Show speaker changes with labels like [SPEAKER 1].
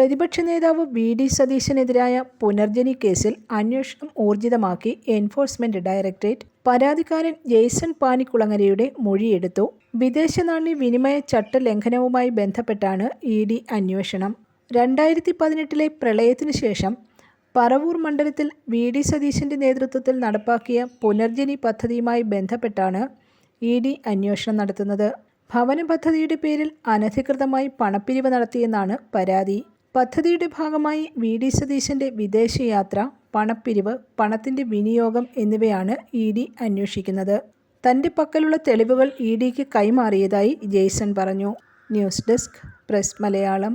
[SPEAKER 1] പ്രതിപക്ഷ നേതാവ് V D സതീശനെതിരായ Punarjani കേസിൽ അന്വേഷണം ഊർജിതമാക്കി എൻഫോഴ്സ്മെന്റ് ഡയറക്ടറേറ്റ് പരാതിക്കാരൻ ജെയ്സൺ പാനിക്കുളങ്ങരയുടെ മൊഴിയെടുത്തു. വിദേശ നാണ്യ വിനിമയ ചട്ട ലംഘനവുമായി ബന്ധപ്പെട്ടാണ് ഇ ഡി അന്വേഷണം. രണ്ടായിരത്തി പതിനെട്ടിലെ പ്രളയത്തിനു ശേഷം പറവൂർ മണ്ഡലത്തിൽ വി ഡി സതീശന്റെ നേതൃത്വത്തിൽ നടപ്പാക്കിയ പുനർജനി പദ്ധതിയുമായി ബന്ധപ്പെട്ടാണ് ഇ ഡി അന്വേഷണം നടത്തുന്നത്. ഭവന പദ്ധതിയുടെ പേരിൽ അനധികൃതമായി പണപ്പിരിവ് നടത്തിയെന്നാണ് പരാതി. പദ്ധതിയുടെ ഭാഗമായി വി. ഡി. സതീശന്റെ വിദേശയാത്ര പണപ്പിരിവ് പണത്തിന്റെ വിനിയോഗം എന്നിവയാണ് ഇ. ഡി. അന്വേഷിക്കുന്നത്. തന്റെ പക്കലുള്ള തെളിവുകൾ ഇ. ഡിക്ക് കൈമാറിയതായി ജെയ്സൺ പറഞ്ഞു. News desk press Malayalam.